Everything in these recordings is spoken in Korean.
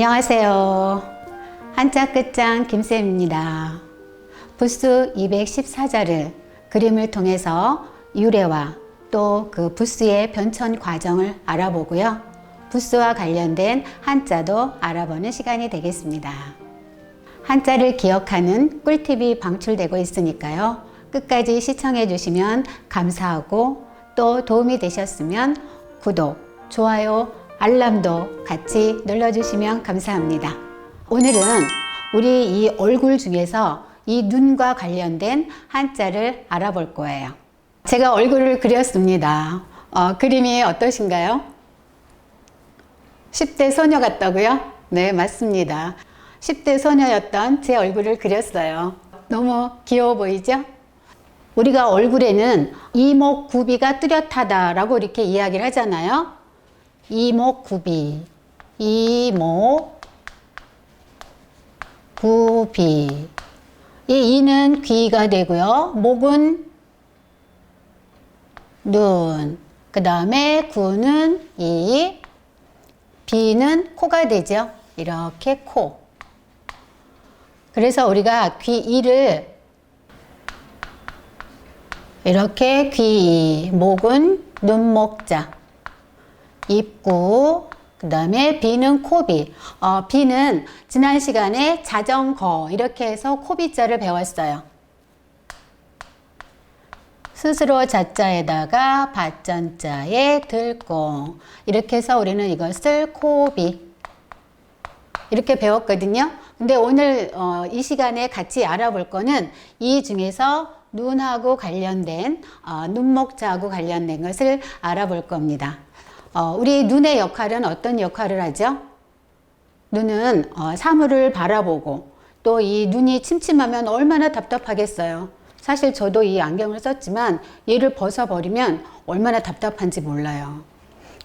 안녕하세요. 한자 끝장 김쌤입니다. 부스 214자를 그림을 통해서 유래와 또 그 부스의 변천 과정을 알아보고요. 부스와 관련된 한자도 알아보는 시간이 되겠습니다. 한자를 기억하는 꿀팁이 방출되고 있으니까요. 끝까지 시청해 주시면 감사하고 또 도움이 되셨으면 구독, 좋아요, 알람도 같이 눌러주시면 감사합니다. 오늘은 우리 이 얼굴 중에서 이 눈과 관련된 한자를 알아볼 거예요. 제가 얼굴을 그렸습니다. 어, 그림이 어떠신가요? 10대 소녀 같다고요? 네, 맞습니다. 10대 소녀였던 제 얼굴을 그렸어요. 너무 귀여워 보이죠? 우리가 얼굴에는 이목구비가 뚜렷하다라고 이렇게 이야기를 하잖아요. 이목구비, 이목구비. 이 이는 귀가 되고요. 목은 눈. 그 다음에 구는 이. 비는 코가 되죠. 이렇게 코. 그래서 우리가 귀 이를 이렇게 귀, 목은 눈목자, 입구, 그 다음에 비는 코비. 어, 비는 지난 시간에 자전거 이렇게 해서 코비자를 배웠어요. 스스로 자자에다가 밭전자에 들고 이렇게 해서 우리는 이것을 코비 이렇게 배웠거든요. 근데 오늘 어, 이 시간에 같이 알아볼 거는 이 중에서 눈하고 관련된 어, 눈목자하고 관련된 것을 알아볼 겁니다. 어, 우리 눈의 역할은 어떤 역할을 하죠? 눈은 어, 사물을 바라보고 또 이 눈이 침침하면 얼마나 답답하겠어요. 사실 저도 이 안경을 썼지만 얘를 벗어버리면 얼마나 답답한지 몰라요.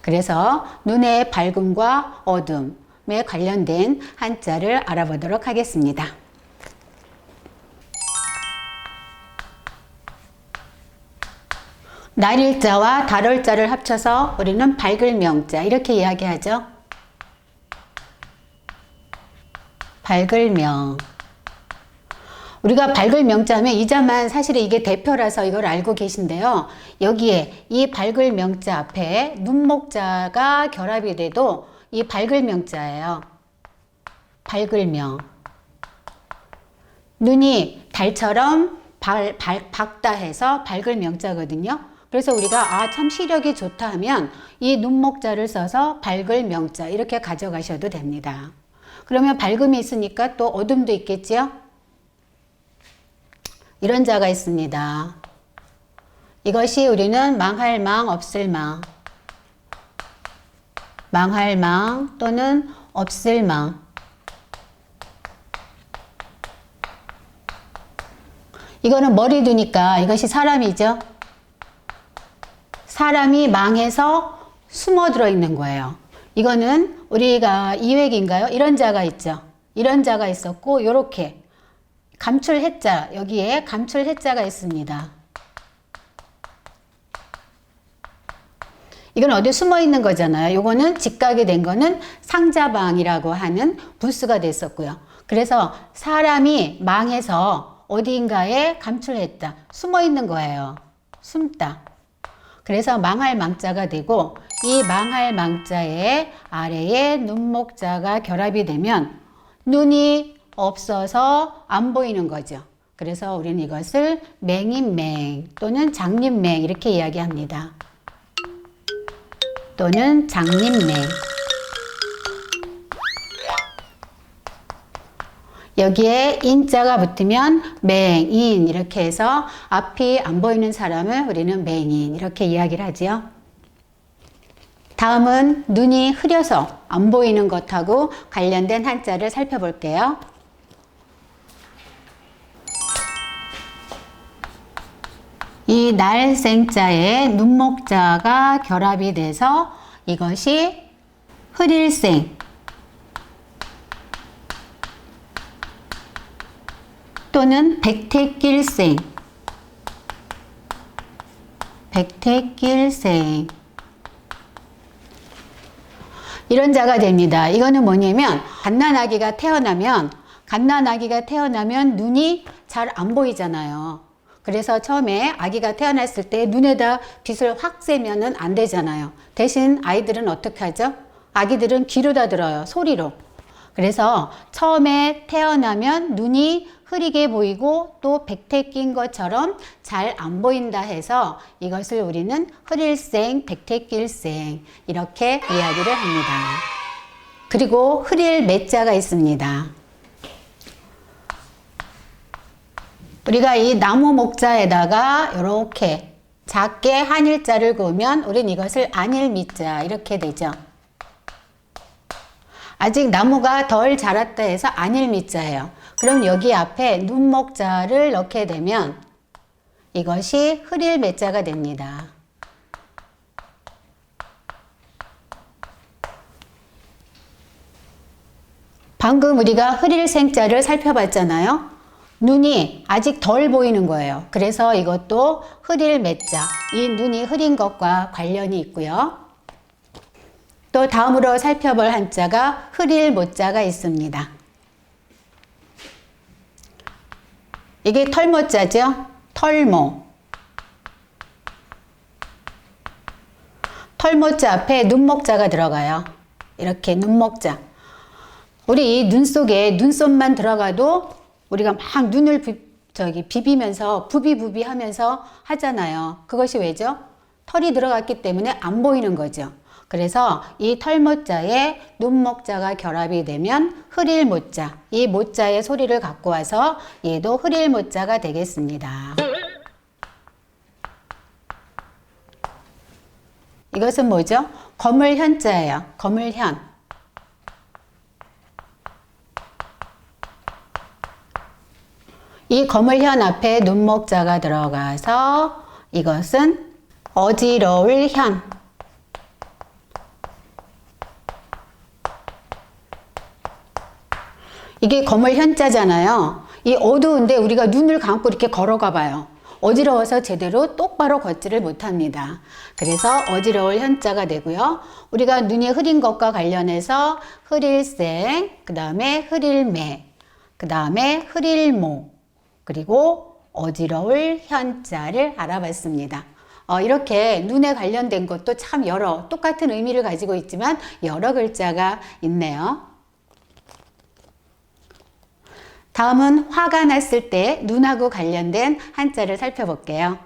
그래서 눈의 밝음과 어둠에 관련된 한자를 알아보도록 하겠습니다. 날일자와 달월자를 합쳐서 우리는 밝을 명자 이렇게 이야기하죠. 밝을 명. 우리가 밝을 명자면 이자만 사실 이게 대표라서 이걸 알고 계신데요. 여기에 이 밝을 명자 앞에 눈목자가 결합이 돼도 이 밝을 명자예요. 밝을 명. 눈이 달처럼 밝, 밝, 밝다 해서 밝을 명자거든요. 그래서 우리가 아 참 시력이 좋다 하면 이 눈목자를 써서 밝을 명자 이렇게 가져가셔도 됩니다. 그러면 밝음이 있으니까 또 어둠도 있겠지요? 이런 자가 있습니다. 이것이 우리는 망할 망 없을 망 망할 망 또는 없을 망 이거는 머리 두니까 이것이 사람이죠. 사람이 망해서 숨어 들어 있는 거예요. 이거는 우리가 이획인가요? 이런 자가 있죠. 이런 자가 있었고 이렇게 감출 해자 여기에 감출 해자가 있습니다. 이건 어디 숨어 있는 거잖아요. 요거는 직각이 된 거는 상자방이라고 하는 부수가 됐었고요. 그래서 사람이 망해서 어디인가에 감출했다. 숨어 있는 거예요. 숨다. 그래서 망할 망자가 되고 이 망할 망자의 아래에 눈목자가 결합이 되면 눈이 없어서 안 보이는 거죠. 그래서 우리는 이것을 맹인맹 또는 장님맹 이렇게 이야기합니다. 또는 장님맹. 여기에 인자가 붙으면 맹인 이렇게 해서 앞이 안 보이는 사람을 우리는 맹인 이렇게 이야기를 하지요. 다음은 눈이 흐려서 안 보이는 것하고 관련된 한자를 살펴볼게요. 이 날생자에 눈목자가 결합이 돼서 이것이 흐릴생 또는 백태길생 백태길생 이런 자가 됩니다. 이거는 뭐냐면 갓난아기가 태어나면 갓난아기가 태어나면 눈이 잘 안 보이잖아요. 그래서 처음에 아기가 태어났을 때 눈에다 빛을 확 쐬면은 안 되잖아요. 대신 아이들은 어떻게 하죠? 아기들은 귀로 다 들어요. 소리로. 그래서 처음에 태어나면 눈이 흐리게 보이고 또 백태 낀 것처럼 잘 안 보인다 해서 이것을 우리는 흐릴생, 백태 낄생 이렇게 이야기를 합니다. 그리고 흐릴 매자가 있습니다. 우리가 이 나무 목자에다가 이렇게 작게 한일자를 그으면 우린 이것을 안일미자 이렇게 되죠. 아직 나무가 덜 자랐다 해서 안일미자예요. 그럼 여기 앞에 눈목자를 넣게 되면 이것이 흐릴 매자가 됩니다. 방금 우리가 흐릴 생자를 살펴봤잖아요. 눈이 아직 덜 보이는 거예요. 그래서 이것도 흐릴매자, 이 눈이 흐린 것과 관련이 있고요. 또 다음으로 살펴볼 한자가 흐릴모자가 있습니다. 이게 털모자죠? 털모. 털모자 앞에 눈목자가 들어가요. 이렇게 눈목자. 우리 이 눈 속에 눈썹만 들어가도 우리가 막 눈을 비, 저기 비비면서 부비부비 하면서 하잖아요. 그것이 왜죠? 털이 들어갔기 때문에 안 보이는 거죠. 그래서 이 털모자에 눈목자가 결합이 되면 흐릴모자, 이 모자의 소리를 갖고 와서 얘도 흐릴모자가 되겠습니다. 이것은 뭐죠? 거물현자예요. 거물현. 이 거물현 앞에 눈목자가 들어가서 이것은 어지러울 현. 이게 거물 현자잖아요. 이 어두운데 우리가 눈을 감고 이렇게 걸어가 봐요. 어지러워서 제대로 똑바로 걷지를 못합니다. 그래서 어지러울 현자가 되고요. 우리가 눈이 흐린 것과 관련해서 흐릴생, 그 다음에 흐릴매, 그 다음에 흐릴모, 그리고 어지러울 현자를 알아봤습니다. 어, 이렇게 눈에 관련된 것도 참 여러 똑같은 의미를 가지고 있지만 여러 글자가 있네요. 다음은 화가 났을 때 눈하고 관련된 한자를 살펴볼게요.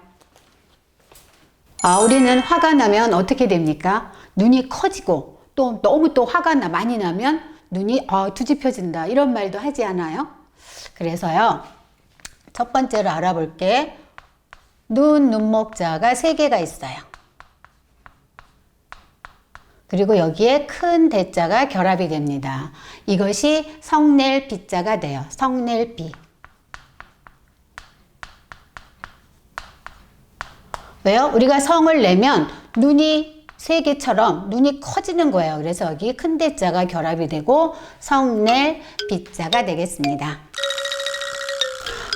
아, 우리는 화가 나면 어떻게 됩니까? 눈이 커지고 또 너무 또 화가 나, 많이 나면 눈이 어, 뒤집혀진다 이런 말도 하지 않아요? 그래서요. 첫 번째로 알아볼 게. 눈, 눈목자가 세 개가 있어요. 그리고 여기에 큰 대자가 결합이 됩니다. 이것이 성낼 비자가 돼요. 성낼 비. 왜요? 우리가 성을 내면 눈이 세 개처럼 눈이 커지는 거예요. 그래서 여기 큰 대자가 결합이 되고 성낼 비자가 되겠습니다.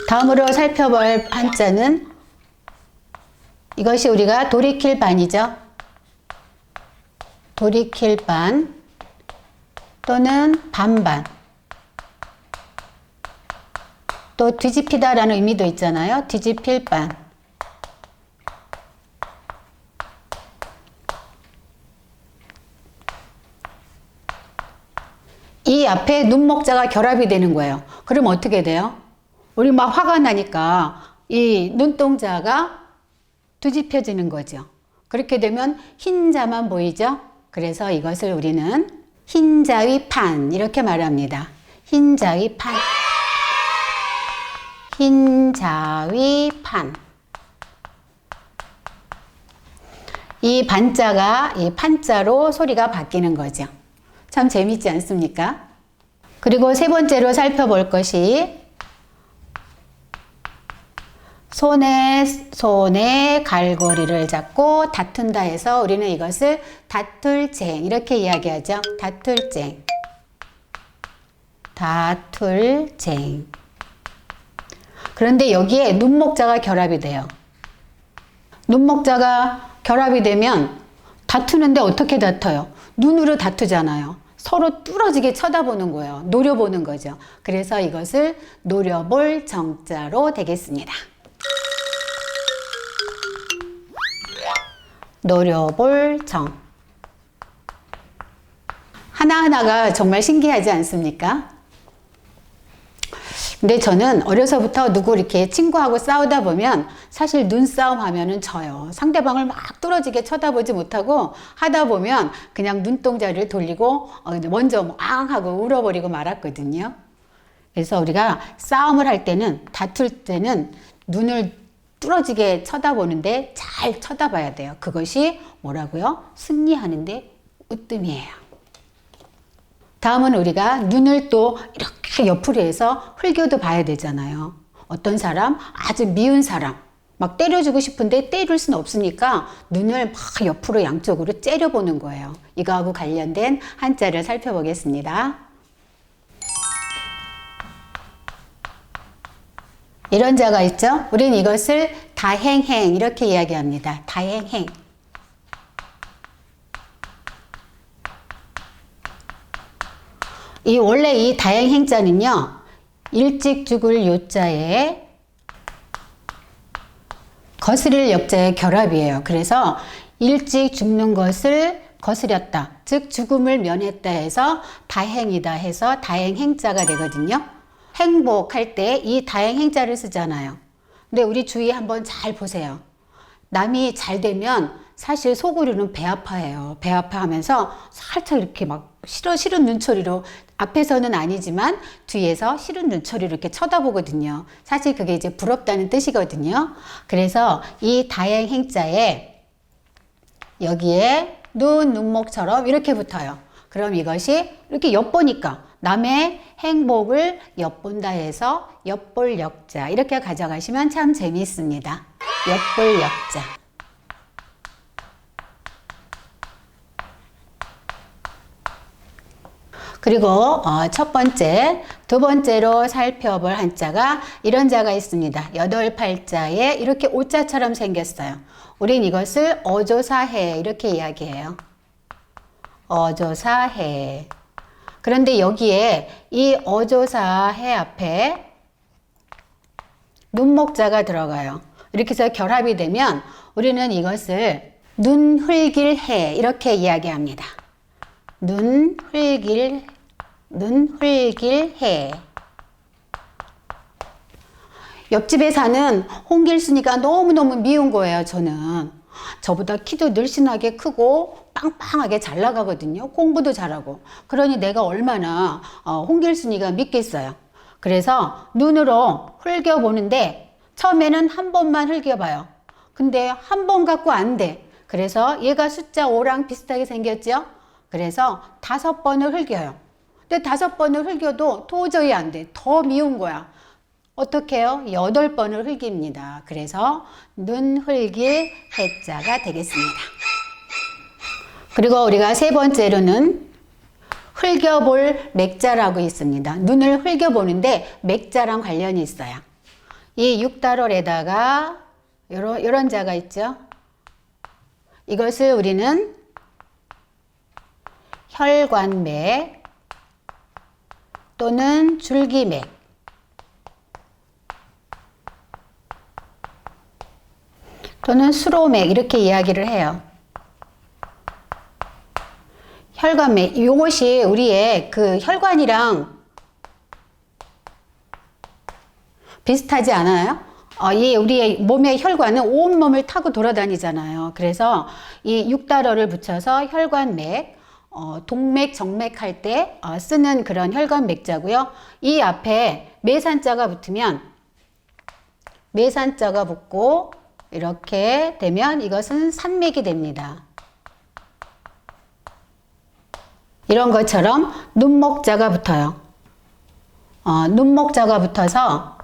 다음으로 살펴볼 한자는 이것이 우리가 돌이킬 반이죠. 돌이킬 반 또는 반반 또 뒤집히다 라는 의미도 있잖아요. 뒤집힐 반 이 앞에 눈목자가 결합이 되는 거예요. 그럼 어떻게 돼요? 우리 막 화가 나니까 이 눈동자가 뒤집혀지는 거죠. 그렇게 되면 흰자만 보이죠? 그래서 이것을 우리는 흰자위판 이렇게 말합니다. 흰자위판. 흰자위판. 이 반자가 이 판자로 소리가 바뀌는 거죠. 참 재밌지 않습니까? 그리고 세 번째로 살펴볼 것이 손에 손에 갈고리를 잡고 다툰다 해서 우리는 이것을 다툴쟁 이렇게 이야기하죠. 다툴쟁. 다툴쟁. 그런데 여기에 눈목자가 결합이 돼요. 눈목자가 결합이 되면 다투는데 어떻게 다퉈요? 눈으로 다투잖아요. 서로 뚫어지게 쳐다보는 거예요. 노려보는 거죠. 그래서 이것을 노려볼 정자로 되겠습니다. 노려볼 정. 하나하나가 정말 신기하지 않습니까? 근데 저는 어려서부터 누구 이렇게 친구하고 싸우다 보면 사실 눈싸움 하면은 져요. 상대방을 막 뚫어지게 쳐다보지 못하고 하다 보면 그냥 눈동자를 돌리고 어, 먼저 앙 하고 울어버리고 말았거든요. 그래서 우리가 싸움을 할 때는 다툴 때는 눈을 뚫어지게 쳐다보는데 잘 쳐다봐야 돼요. 그것이 뭐라고요? 승리하는데 으뜸이에요. 다음은 우리가 눈을 또 이렇게 옆으로 해서 흘겨도 봐야 되잖아요. 어떤 사람, 아주 미운 사람, 막 때려주고 싶은데 때릴 수는 없으니까 눈을 막 옆으로 양쪽으로 째려보는 거예요. 이거하고 관련된 한자를 살펴보겠습니다. 이런 자가 있죠? 우리는 이것을 다행행 이렇게 이야기합니다. 다행행. 이 원래 이 다행행자는요. 일찍 죽을 요자에 거스릴 역자의 결합이에요. 그래서 일찍 죽는 것을 거스렸다. 즉 죽음을 면했다 해서 다행이다 해서 다행행자가 되거든요. 행복할 때 이 다행 행자를 쓰잖아요. 근데 우리 주위 한번 잘 보세요. 남이 잘 되면 사실 속으로는 배 아파해요. 배 아파하면서 살짝 이렇게 막 싫어 싫은 눈초리로 앞에서는 아니지만 뒤에서 싫은 눈초리로 이렇게 쳐다보거든요. 사실 그게 이제 부럽다는 뜻이거든요. 그래서 이 다행 행자에 여기에 눈, 눈목처럼 이렇게 붙어요. 그럼 이것이 이렇게 엿보니까 남의 행복을 엿본다 해서 엿볼 역자 이렇게 가져가시면 참 재미있습니다. 엿볼 역자. 그리고 어, 첫 번째, 두 번째로 살펴볼 한자가 이런 자가 있습니다. 여덟 팔자에 이렇게 오자처럼 생겼어요. 우린 이것을 어조사해 이렇게 이야기해요. 어조사해. 그런데 여기에 이 어조사해 앞에 눈목자가 들어가요. 이렇게 해서 결합이 되면 우리는 이것을 눈 흘길 해 이렇게 이야기합니다. 눈 흘길 눈 흘길 해. 옆집에 사는 홍길순이가 너무너무 미운 거예요, 저는. 저보다 키도 늘씬하게 크고 빵빵하게 잘 나가거든요. 공부도 잘하고. 그러니 내가 얼마나 어, 홍길순이가 믿겠어요. 그래서 눈으로 흘겨보는데 처음에는 한 번만 흘겨봐요. 근데 한 번 갖고 안 돼. 그래서 얘가 숫자 5랑 비슷하게 생겼죠? 그래서 다섯 번을 흘겨요. 근데 다섯 번을 흘겨도 도저히 안 돼. 더 미운 거야. 어떻게 해요? 여덟 번을 흘깁니다. 그래서 눈 흘길 해자가 되겠습니다. 그리고 우리가 세 번째로는 흘겨볼 맥자라고 있습니다. 눈을 흘겨보는데 맥자랑 관련이 있어요. 이 육달월에다가 이런, 이런 자가 있죠. 이것을 우리는 혈관맥 또는 줄기맥 또는 수로맥 이렇게 이야기를 해요. 혈관맥 이것이 우리의 그 혈관이랑 비슷하지 않아요? 어, 이 우리의 몸의 혈관은 온 몸을 타고 돌아다니잖아요. 그래서 이 육달어를 붙여서 혈관맥, 어, 동맥, 정맥 할때 어, 쓰는 그런 혈관 맥자고요. 이 앞에 매산자가 붙으면 매산자가 붙고 이렇게 되면 이것은 산맥이 됩니다. 이런 것처럼 눈목자가 붙어요. 어, 눈목자가 붙어서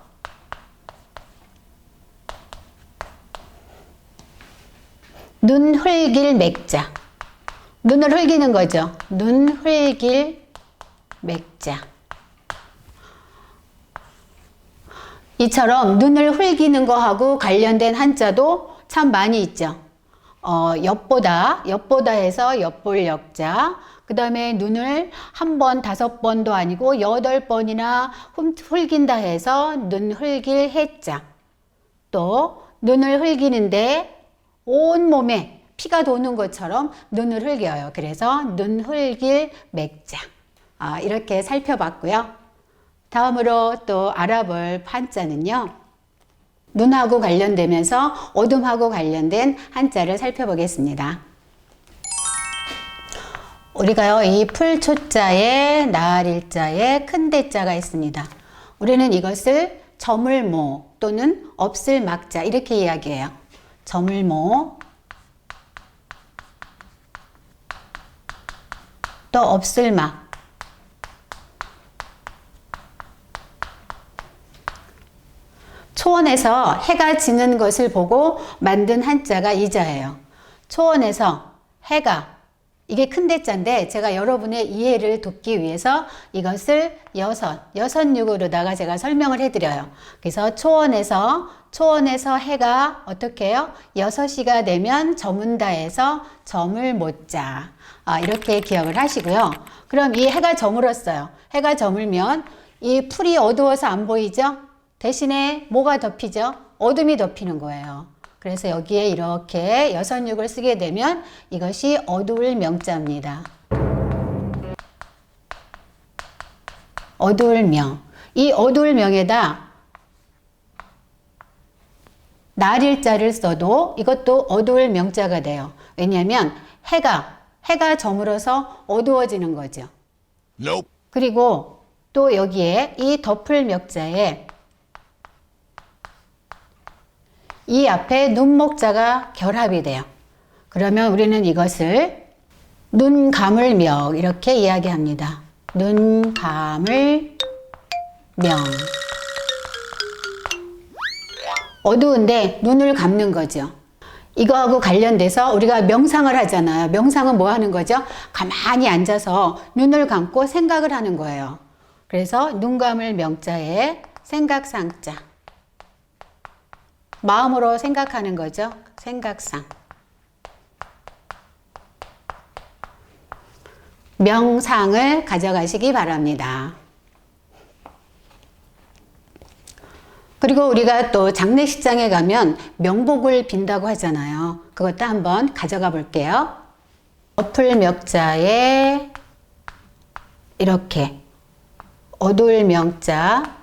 눈 흘길 맥자. 눈을 흘기는 거죠. 눈 흘길 맥자. 이처럼 눈을 흘기는 거하고 관련된 한자도 참 많이 있죠. 어, 엿보다, 엿보다 해서 엿볼 역자. 그 다음에 눈을 한 번, 다섯 번도 아니고 여덟 번이나 흘긴다 해서 눈 흘길 해자. 또 눈을 흘기는데 온 몸에 피가 도는 것처럼 눈을 흘겨요. 그래서 눈 흘길 맥자. 아, 이렇게 살펴봤고요. 다음으로 또 알아볼 한자는요. 눈하고 관련되면서 어둠하고 관련된 한자를 살펴보겠습니다. 우리가요, 이 풀초자에 나일자에 큰 대자가 있습니다. 우리는 이것을 저물모 또는 없을 막자 이렇게 이야기해요. 저물모 또 없을 막 초원에서 해가 지는 것을 보고 만든 한자가 이자예요. 초원에서 해가 이게 큰 대자인데 제가 여러분의 이해를 돕기 위해서 이것을 여섯, 여섯육으로다가 제가 설명을 해드려요. 그래서 초원에서 초원에서 해가 어떻게 해요? 여섯 시가 되면 저문다에서 점을 못 자. 아, 이렇게 기억을 하시고요. 그럼 이 해가 저물었어요. 해가 저물면 이 풀이 어두워서 안 보이죠? 대신에 뭐가 덮이죠? 어둠이 덮이는 거예요. 그래서 여기에 이렇게 여선육을 쓰게 되면 이것이 어두울 명자입니다. 어두울 명. 이 어두울 명에다 날일자를 써도 이것도 어두울 명자가 돼요. 왜냐하면 해가 해가 저물어서 어두워지는 거죠. Nope. 그리고 또 여기에 이 덮을 명자에 이 앞에 눈목자가 결합이 돼요. 그러면 우리는 이것을 눈 감을 명 이렇게 이야기합니다. 눈 감을 명. 어두운데 눈을 감는 거죠. 이거하고 관련돼서 우리가 명상을 하잖아요. 명상은 뭐 하는 거죠? 가만히 앉아서 눈을 감고 생각을 하는 거예요. 그래서 눈 감을 명자에 생각상자. 마음으로 생각하는 거죠. 생각상. 명상을 가져가시기 바랍니다. 그리고 우리가 또 장례식장에 가면 명복을 빈다고 하잖아요. 그것도 한번 가져가 볼게요. 어플 명자에 이렇게 어둘 명자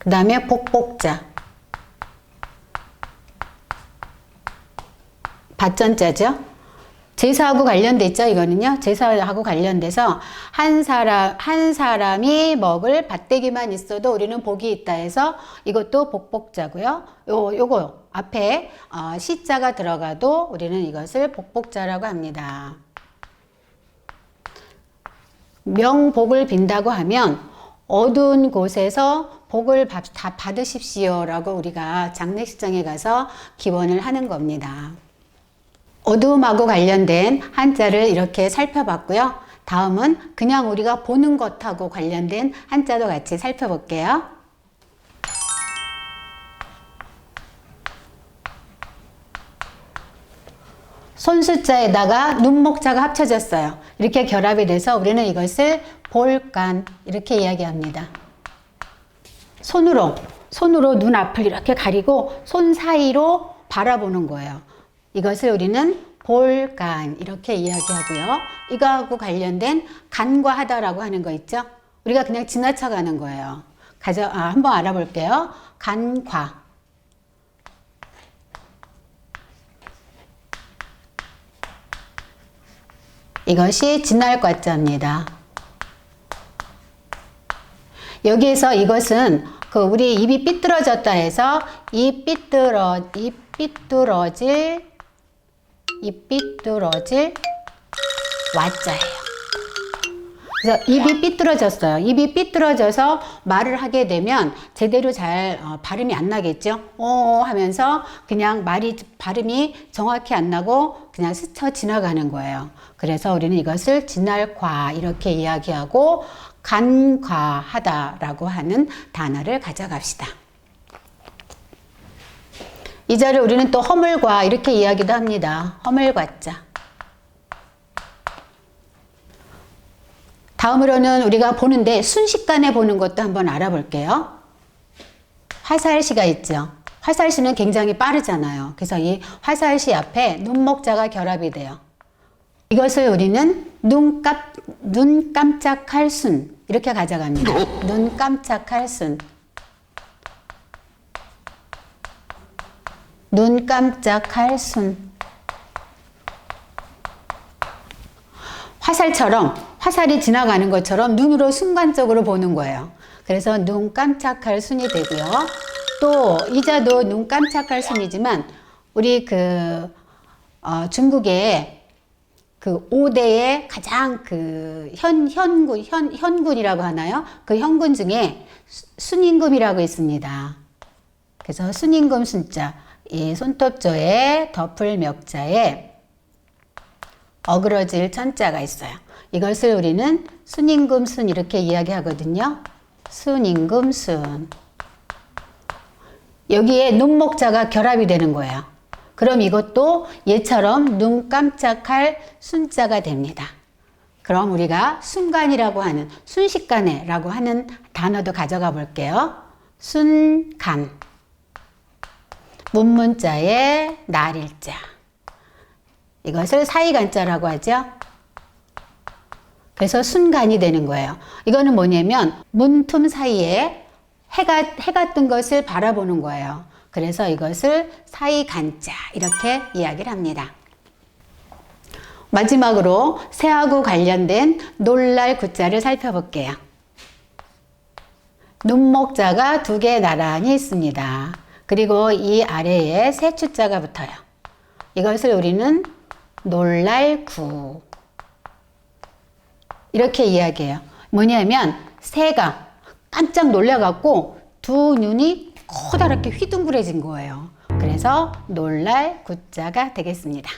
그 다음에 복복자 받전자죠. 제사하고 관련돼 있죠. 이거는요. 제사하고 관련돼서 한 사람 한 사람이 먹을 밭대기만 있어도 우리는 복이 있다 해서 이것도 복복자고요. 요 요거 앞에 어, 시자가 들어가도 우리는 이것을 복복자라고 합니다. 명복을 빈다고 하면 어두운 곳에서 복을 다 받으십시오라고 우리가 장례식장에 가서 기원을 하는 겁니다. 어두움하고 관련된 한자를 이렇게 살펴봤고요. 다음은 그냥 우리가 보는 것하고 관련된 한자도 같이 살펴볼게요. 손수자에다가 눈목자가 합쳐졌어요. 이렇게 결합이 돼서 우리는 이것을 볼간 이렇게 이야기합니다. 손으로 손으로 눈 앞을 이렇게 가리고 손 사이로 바라보는 거예요. 이것을 우리는 볼간 이렇게 이야기하고요. 이거하고 관련된 간과 하다라고 하는 거 있죠? 우리가 그냥 지나쳐가는 거예요. 가져 아, 한번 알아볼게요. 간과 이것이 지날 과자입니다. 여기에서 이것은 그 우리 입이 삐뚤어졌다 해서 이 삐뚤어 이 삐뚤어질 이 삐뚤어질 와자예요. 그래서 입이 삐뚤어졌어요. 입이 삐뚤어져서 말을 하게 되면 제대로 잘 어, 발음이 안 나겠죠. 어 하면서 그냥 말이 발음이 정확히 안 나고 그냥 스쳐 지나가는 거예요. 그래서 우리는 이것을 지날과 이렇게 이야기하고 간과하다라고 하는 단어를 가져갑시다. 이 자를 우리는 또 허물과 이렇게 이야기도 합니다. 허물과자. 다음으로는 우리가 보는데 순식간에 보는 것도 한번 알아볼게요. 화살시가 있죠. 화살시는 굉장히 빠르잖아요. 그래서 이 화살시 앞에 눈목자가 결합이 돼요. 이것을 우리는 눈, 깜, 눈 깜짝할 순 이렇게 가져갑니다. 눈 깜짝할 순. 눈 깜짝할 순. 화살처럼 화살이 지나가는 것처럼 눈으로 순간적으로 보는 거예요. 그래서 눈 깜짝할 순이 되고요. 또 이자도 눈 깜짝할 순이지만 우리 그 어, 중국의 그 5대의 가장 그 현, 현군, 현, 현군이라고 하나요? 그 현군 중에 수- 순임금이라고 있습니다. 그래서 순임금 순자, 이 손톱조에 덮을 멱자에 어그러질 천자가 있어요. 이것을 우리는 순임금 순 이렇게 이야기하거든요. 순임금 순. 여기에 눈목자가 결합이 되는 거예요. 그럼 이것도 얘처럼 눈 깜짝할 순자가 됩니다. 그럼 우리가 순간이라고 하는 순식간에라고 하는 단어도 가져가 볼게요. 순간. 문문자에 날일자. 이것을 사이간자라고 하죠. 그래서 순간이 되는 거예요. 이거는 뭐냐면 문틈 사이에 해가 해가 뜬 것을 바라보는 거예요. 그래서 이것을 사이간자 이렇게 이야기를 합니다. 마지막으로 새하고 관련된 놀랄 구자를 살펴볼게요. 눈목자가 두 개 나란히 있습니다. 그리고 이 아래에 새 추자가 붙어요. 이것을 우리는 놀랄 구. 이렇게 이야기해요. 뭐냐면 새가 깜짝 놀라갖고 두 눈이 커다랗게 휘둥그레진 거예요. 그래서 놀랄 구자가 되겠습니다.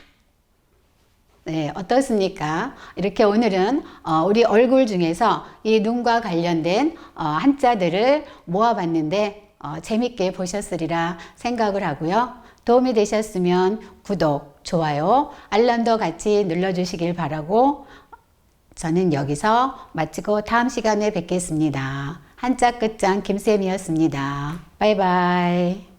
네, 어떻습니까? 이렇게 오늘은 어, 우리 얼굴 중에서 이 눈과 관련된 어, 한자들을 모아봤는데 어, 재밌게 보셨으리라 생각을 하고요. 도움이 되셨으면 구독, 좋아요, 알람도 같이 눌러주시길 바라고 저는 여기서 마치고 다음 시간에 뵙겠습니다. 한자 끝장 김쌤이었습니다. 바이바이.